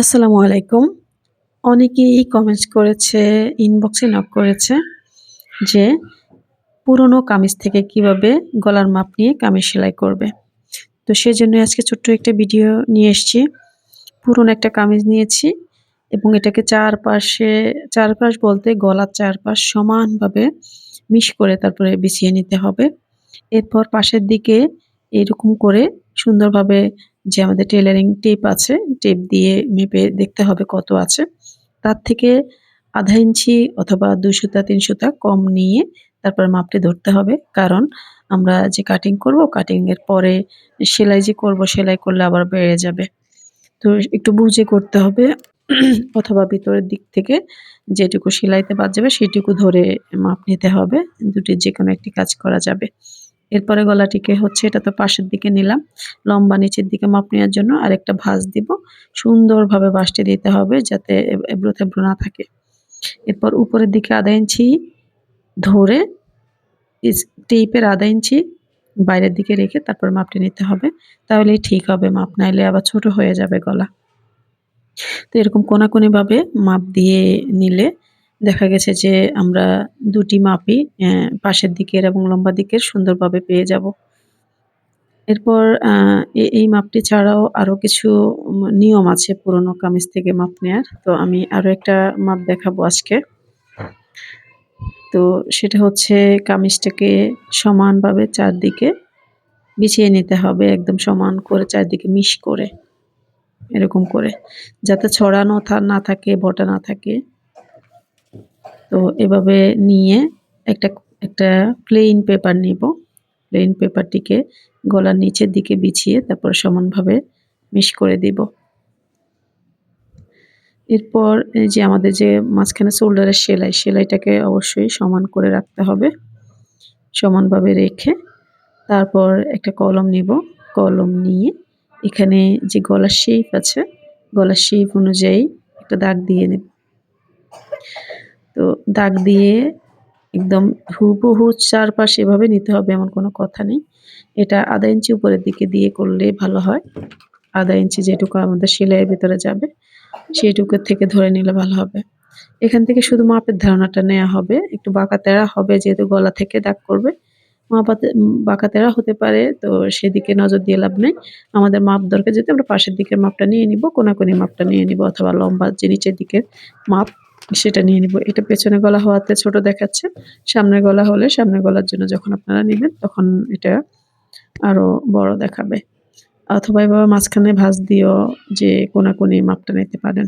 আসসালামু আলাইকুম। অনেকেই কমেন্টস করেছে, ইনবক্সে নক করেছে যে পুরনো কামিজ থেকে কীভাবে গলার মাপ নিয়ে কামিজ সেলাই করবে। তো সেজন্যই আজকে ছোট্ট একটা ভিডিও নিয়ে এসছি। পুরনো একটা কামিজ নিয়েছি এবং এটাকে চারপাশে চারপাশ বলতে গলার চারপাশ সমানভাবে মিশ করে তারপরে বিছিয়ে নিতে হবে। এরপর পাশের দিকে এরকম করে সুন্দরভাবে যে আমাদের টেলারিং টেপ আছে, টেপ দিয়ে মেপে দেখতে হবে কত আছে। তার থেকে আধা ইঞ্চি অথবা ২ সুতা ৩ সুতা কম নিয়ে তারপর মাপটি ধরতে হবে। কারণ আমরা যে কাটিং করব, কাটিং এর পরে সেলাই যে করব, সেলাই করলে আবার বেড়ে যাবে। তো একটু বুঝে করতে হবে অথবা ভিতরের দিক থেকে যেটুকু সেলাইতে বাদ যাবে সেটুকু ধরে মাপ নিতে হবে। দুটির যে কোনো একটি কাজ করা যাবে। এরপরে গলাটিকে হচ্ছে এটা তো পাশের দিকে নিলাম। লম্বা নিচের দিকে মাপ নেওয়ার জন্য আর একটা ভাঁজ দিব। সুন্দরভাবে বাঁশটি দিতে হবে যাতে এবড়ো থেবড়ো না থাকে। এরপর উপরের দিকে আধা ইঞ্চি ধরে টেপের আধা ইঞ্চি বাইরের দিকে রেখে তারপর মাপটি নিতে হবে। তাহলেই ঠিক হবে মাপ, নাইলে আবার ছোট হয়ে যাবে গলা। তো এরকম কোনাকুনিভাবে মাপ দিয়ে নিলে দেখা গেছে যে আমরা দুটি মাপই পাশের দিকের এবং লম্বা দিকের সুন্দরভাবে পেয়ে যাব। এরপর এই মাপটি ছাড়াও আরও কিছু নিয়ম আছে পুরনো কামিজ থেকে মাপ নেয়ার। তো আমি আরও একটা মাপ দেখাবো আজকে। তো সেটা হচ্ছে কামিজটাকে সমানভাবে চারদিকে বিছিয়ে নিতে হবে একদম সমান করে চারদিকে মিশ করে এরকম করে যাতে ছড়ানো না থাকে বটা না থাকে তো এভাবে নিয়ে একটা একটা প্লেন পেপার নিব। প্লেন পেপারটিকে গলার নিচের দিকে বিছিয়ে তারপর সমানভাবে মিশ করে দিব। এরপর যে আমাদের যে মাঝখানে শোল্ডারের সেলাই, সেলাইটাকে অবশ্যই সমান করে রাখতে হবে। সমানভাবে রেখে তারপর একটা কলম নিব। কলম নিয়ে এখানে যে গলার শেপ আছে, গলার শেপ অনুযায়ী একটা দাগ দিয়ে নেব। তো দাগ দিয়ে একদম হুবহু চারপাশে এভাবে নিতে হবে এমন কোনো কথা নেই। এটা আধা ইঞ্চি উপরের দিকে দিয়ে করলে ভালো হয়। আধা ইঞ্চি যেটুকু আমাদের সেলাইয়ের ভিতরে যাবে সেইটুকুর থেকে ধরে নিলে ভালো হবে। এখান থেকে শুধু মাপের ধারণাটা নেওয়া হবে। একটু বাঁকা তেরা হবে, যেহেতু গলা থেকে দাগ করবে। মাপাতে, বাঁকা তেরা হতে পারে, তো সেদিকে নজর দিয়ে লাভ নেই। আমাদের মাপ দরকার যেতে আমরা পাশের দিকের মাপটা নিয়ে নিব, কোনাকুনি মাপটা নিয়ে নিব, অথবা লম্বা যে নিচের দিকের মাপ। সেটা নিয়ে নিব। এটা পেছনে গলা হওয়াতে ছোট দেখাচ্ছে। সামনে গলা হলে সামনে গলার জন্য যখন আপনারা নেবেন, তখন এটা আরও বড় দেখাবে। অথবা এভাবে মাঝখানে ভাঁজ দিয়েও যে কোনাকুনি মাপটা নিতে পারেন।